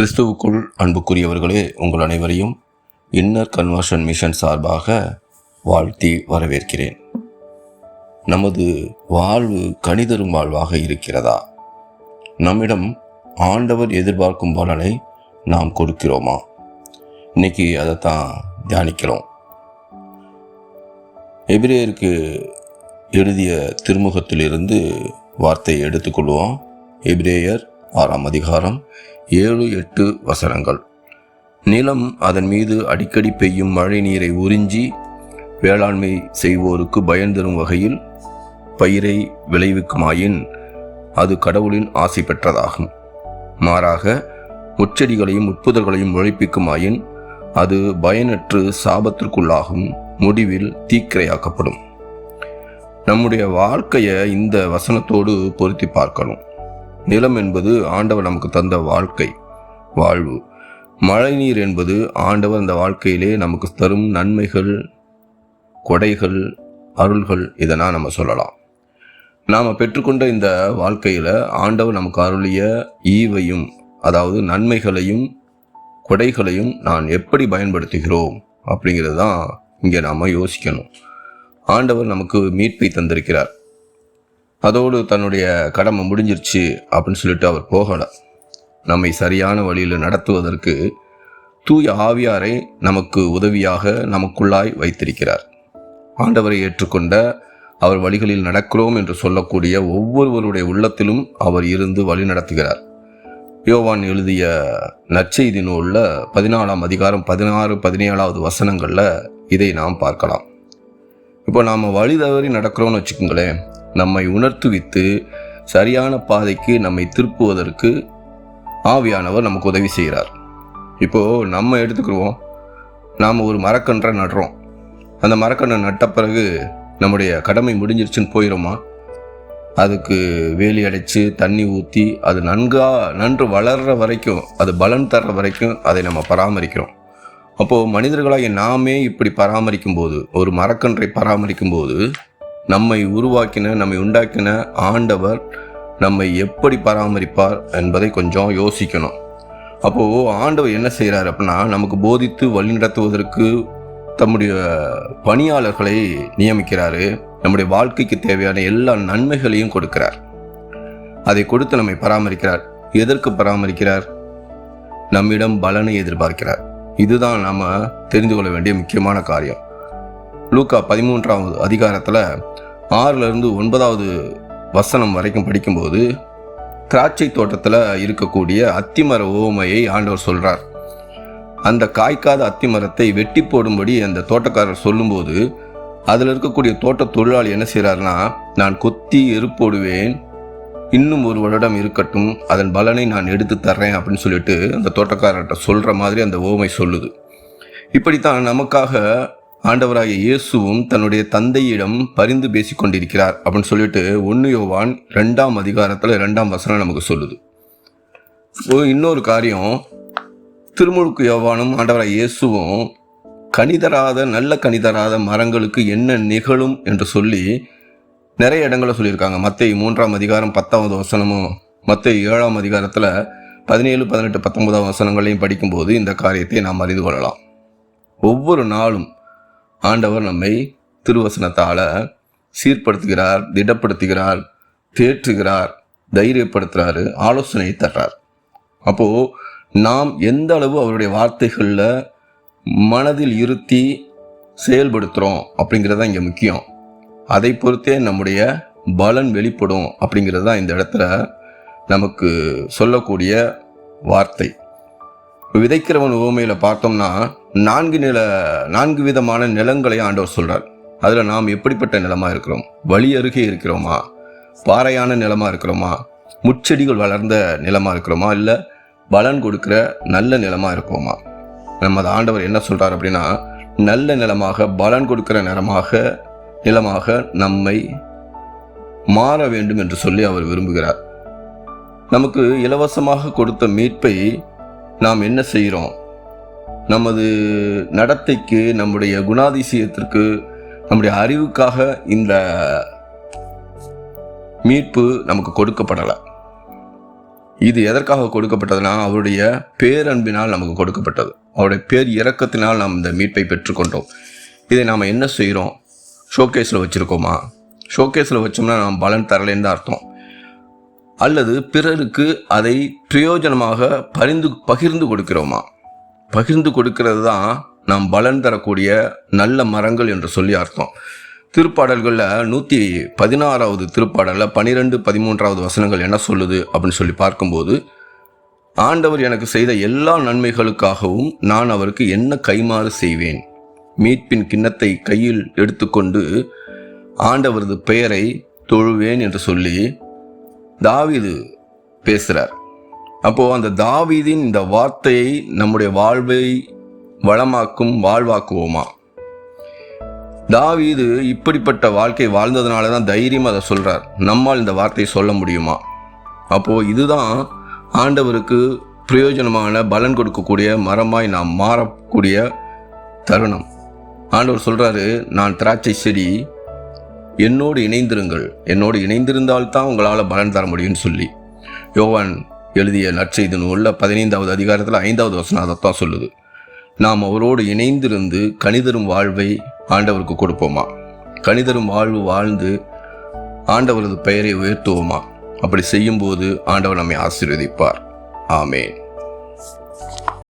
கிறிஸ்துவுக்குள் அன்புக்குரியவர்களே உங்கள் அனைவரையும் இன்னர் கன்வர்ஷன் மிஷன் சார்பாக வாழ்த்தி வரவேற்கிறேன். நமது வாழ்வு கணிதரும் வாழ்வாக இருக்கிறதா? நம்மிடம் ஆண்டவர் எதிர்பார்க்கும் பலனை நாம் கொடுக்கிறோமா? இன்னைக்கு அதைத்தான் தியானிக்கிறோம். எபிரேயருக்கு எழுதிய திருமுகத்திலிருந்து வார்த்தையை எடுத்துக்கொள்வோம். எபிரேயர் ஆறாம் அதிகாரம் ஏழு எட்டு வசனங்கள். நிலம் அதன் மீது அடிக்கடி பெய்யும் மழை நீரை உறிஞ்சி வேளாண்மை செய்வோருக்கு பயன் தரும் வகையில் பயிரை விளைவிக்குமாயின் அது கடவுளின் ஆசை பெற்றதாகும். மாறாக முச்செடிகளையும் உட்புதர்களையும் உழைப்பிக்குமாயின் அது பயனற்று சாபத்திற்குள்ளாகும் முடிவில் தீக்கிரையாக்கப்படும். நம்முடைய வாழ்க்கையை இந்த வசனத்தோடு பொருத்தி பார்க்கணும். நிலம் என்பது ஆண்டவர் நமக்கு தந்த வாழ்க்கை வாழ்வு. மழைநீர் என்பது ஆண்டவர் அந்த வாழ்க்கையிலே நமக்கு தரும் நன்மைகள் கொடைகள் அருள்கள் இதெல்லாம் நம்ம சொல்லலாம். நாம் பெற்றுக்கொண்ட இந்த வாழ்க்கையில் ஆண்டவர் நமக்கு அருளிய ஈவையும் அதாவது நன்மைகளையும் கொடைகளையும் நான் எப்படி பயன்படுத்துகிறோம் அப்படிங்கிறது தான் இங்கே நாம் யோசிக்கணும். ஆண்டவர் நமக்கு மீட்பை தந்திருக்கிறார். அதோடு தன்னுடைய கடமை முடிஞ்சிருச்சு அப்படின்னு சொல்லிட்டு அவர் போகலை. நம்மை சரியான வழியில் நடத்துவதற்கு தூய ஆவியாரை நமக்கு உதவியாக நமக்குள்ளாய் வைத்திருக்கிறார். ஆண்டவரை ஏற்றுக்கொண்ட அவர் வழிகளில் நடக்கிறோம் என்று சொல்லக்கூடிய ஒவ்வொருவருடைய உள்ளத்திலும் அவர் இருந்து வழி நடத்துகிறார். யோவான் எழுதிய நற்செய்தி நூலில் பதினாலாம் அதிகாரம் பதினாறு பதினேழாவது வசனங்களில் இதை நாம் பார்க்கலாம். இப்போ நாம் வழி தவறி நடக்கிறோம்னு வச்சுக்கோங்களேன் நம்மை உணர்த்துவித்து சரியான பாதைக்கு நம்மை திருப்புவதற்கு ஆவியானவர் நமக்கு உதவி செய்கிறார். இப்போது நம்ம எடுத்துக்கிடுவோம். நாம் ஒரு மரக்கன்றை நடுறோம். அந்த மரக்கன்றை நட்ட பிறகு நம்முடைய கடமை முடிஞ்சிருச்சுன்னு போயிடுமா? அதுக்கு வேலி அடைச்சி தண்ணி ஊற்றி அது நன்கா நன்று வளர்ற வரைக்கும் அது பலன் தர்ற வரைக்கும் அதை நம்ம பராமரிக்கிறோம். அப்போது மனிதர்களாகிய நாமே இப்படி பராமரிக்கும் போது ஒரு மரக்கன்றை பராமரிக்கும் போது நம்மை உருவாக்கின நம்மை உண்டாக்கின ஆண்டவர் நம்மை எப்படி பராமரிப்பார் என்பதை கொஞ்சம் யோசிக்கணும். அப்போது ஆண்டவர் என்ன செய்கிறார் அப்படின்னா நமக்கு போதித்து வழிநடத்துவதற்கு தம்முடைய பணியாளர்களை நியமிக்கிறாரு. நம்முடைய வாழ்க்கைக்கு தேவையான எல்லா நன்மைகளையும் கொடுக்கிறார். அதை கொடுத்து நம்மை பராமரிக்கிறார். எதற்கு பராமரிக்கிறார்? நம்மிடம் பலனை எதிர்பார்க்கிறார். இதுதான் நாம் தெரிந்து கொள்ள வேண்டிய முக்கியமான காரியம். லூக்கா பதிமூன்றாவது அதிகாரத்தில் ஆறுலருந்து ஒன்பதாவது வசனம் வரைக்கும் படிக்கும்போது திராட்சை தோட்டத்தில் இருக்கக்கூடிய அத்திமர ஓமையை ஆண்டவர் சொல்கிறார் அந்த காய்க்காத அத்திமரத்தை வெட்டி போடும்படி அந்த தோட்டக்காரர் சொல்லும்போது அதில் இருக்கக்கூடிய தோட்ட தொழிலாளி என்ன செய்கிறாருன்னா நான் கொத்தி எருப்போடுவேன் இன்னும் ஒரு வருடம் இருக்கட்டும் அதன் பலனை நான் எடுத்து தர்றேன் அப்படின்னு சொல்லிட்டு அந்த தோட்டக்காரர்கிட்ட சொல்கிற மாதிரி அந்த ஓமை சொல்லுது. இப்படித்தான் நமக்காக ஆண்டவராகிய இயேசுவும் தன்னுடைய தந்தையிடம் பரிந்து பேசி கொண்டிருக்கிறார் அப்படின்னு சொல்லிட்டு ஒன்று யோவான் ரெண்டாம் அதிகாரத்தில் ரெண்டாம் வசனம் நமக்கு சொல்லுது. இன்னொரு காரியம். திருமுழுக்கு யோவானும் ஆண்டவராக இயேசுவும் கணிதராத நல்ல கணிதராத மரங்களுக்கு என்ன நிகழும் என்று சொல்லி நிறைய இடங்களை சொல்லியிருக்காங்க. மத்திய மூன்றாம் அதிகாரம் பத்தாவது வசனமும் மத்திய ஏழாம் அதிகாரத்தில் பதினேழு பதினெட்டு பத்தொன்பதாம் வசனங்களையும் படிக்கும்போது இந்த காரியத்தை நாம் அறிந்து கொள்ளலாம். ஒவ்வொரு நாளும் ஆண்டவர் நம்மை திருவசனத்தால் சீர்படுத்துகிறார் திடப்படுத்துகிறார் தேற்றுகிறார் தைரியப்படுத்துகிறாரு ஆலோசனை தர்றார். அப்போது நாம் எந்த அளவு அவருடைய வார்த்தைகளில் மனதில் இருத்தி செயல்படுத்துகிறோம் அப்படிங்கிறது தான் இங்கே முக்கியம். அதை பொறுத்தே நம்முடைய பலன் வெளிப்படும் அப்படிங்கிறது தான் இந்த இடத்துல நமக்கு சொல்லக்கூடிய வார்த்தை. விதைக்கிறவன் உவமையில் பார்த்தோம்னா நான்கு நில நான்கு விதமான நிலங்களை ஆண்டவர் சொல்றார். அதில் நாம் எப்படிப்பட்ட நிலமாக இருக்கிறோம்? வழி அருகே இருக்கிறோமா? பாறையான நிலமாக இருக்கிறோமா? முச்செடிகள் வளர்ந்த நிலமாக இருக்கிறோமா? இல்லை பலன் கொடுக்குற நல்ல நிலமாக இருக்கோமா? நமது ஆண்டவர் என்ன சொல்கிறார் அப்படின்னா நல்ல நிலமாக பலன் கொடுக்கிற நிலமாக நிலமாக நம்மை மாற வேண்டும் என்று சொல்லி அவர் விரும்புகிறார். நமக்கு இலவசமாக கொடுத்த மீட்பை நாம் என்ன செய்கிறோம்? நமது நடத்தைக்கு நம்முடைய குணாதிசயத்திற்கு நம்முடைய அறிவுக்காக இந்த மீட்பு நமக்கு கொடுக்கப்படலை. இது எதற்காக கொடுக்கப்பட்டதுன்னா அவருடைய பேரன்பினால் நமக்கு கொடுக்கப்பட்டது. அவருடைய பேர் இறக்கத்தினால் நாம் இந்த மீட்பை பெற்றுக்கொண்டோம். இதை நாம் என்ன செய்கிறோம்? ஷோகேஸில் வச்சுருக்கோமா? ஷோகேஸில் வச்சோம்னா நாம் பலன் தரலேன்னு தான் அர்த்தம். அல்லது பிறருக்கு அதை பிரயோஜனமாக பரிந்து பகிர்ந்து கொடுக்கிறோமா? பகிர்ந்து கொடுக்கிறது தான் நாம் பலன் தரக்கூடிய நல்ல மரங்கள் என்று சொல்லி அர்த்தம். திருப்பாடல்களில் நூற்றி பதினாறாவது திருப்பாடலில் பன்னிரெண்டு பதிமூன்றாவது வசனங்கள் என்ன சொல்லுது அப்படின்னு சொல்லி பார்க்கும்போது ஆண்டவர் எனக்கு செய்த எல்லா நன்மைகளுக்காகவும் நான் அவருக்கு என்ன கைமாறு செய்வேன்? மீட்பின் கிண்ணத்தை கையில் எடுத்துக்கொண்டு ஆண்டவரது பெயரை தொழுவேன் என்று சொல்லி தாவீது பேசுகிறார் அப்போது அந்த தாவீதின் இந்த வார்த்தையை நம்முடைய வாழ்வை வளமாக்கும் வாழ்வாக்குவோமா? தாவீது இப்படிப்பட்ட வாழ்க்கை வாழ்ந்ததுனால தான் தைரியமாக அதை சொல்கிறார் நம்மால் இந்த வார்த்தையை சொல்ல முடியுமா? அப்போது இதுதான் ஆண்டவருக்கு பிரயோஜனமான பலன் கொடுக்கக்கூடிய மரமாய் நாம் மாறக்கூடிய தருணம். ஆண்டவர் சொல்கிறாரு நான் திராட்சை செடி என்னோடு இணைந்திருங்கள். என்னோடு இணைந்திருந்தால்தான் உங்களால் பலன் தர முடியும்னு சொல்லி. யோவான் எழுதிய நற்செய்தி நூலில் பதினைந்தாவது அதிகாரத்தில் ஐந்தாவது வசனம் அதைத்தான் சொல்லுது. நாம் அவரோடு இணைந்திருந்து கணிதரும் வாழ்வை ஆண்டவருக்கு கொடுப்போமா? கணிதரும் வாழ்வு வாழ்ந்து ஆண்டவரது பெயரை உயர்த்துவோமா? அப்படி செய்யும்போது ஆண்டவர் நம்மை ஆசீர்வதிப்பார். ஆமேன்.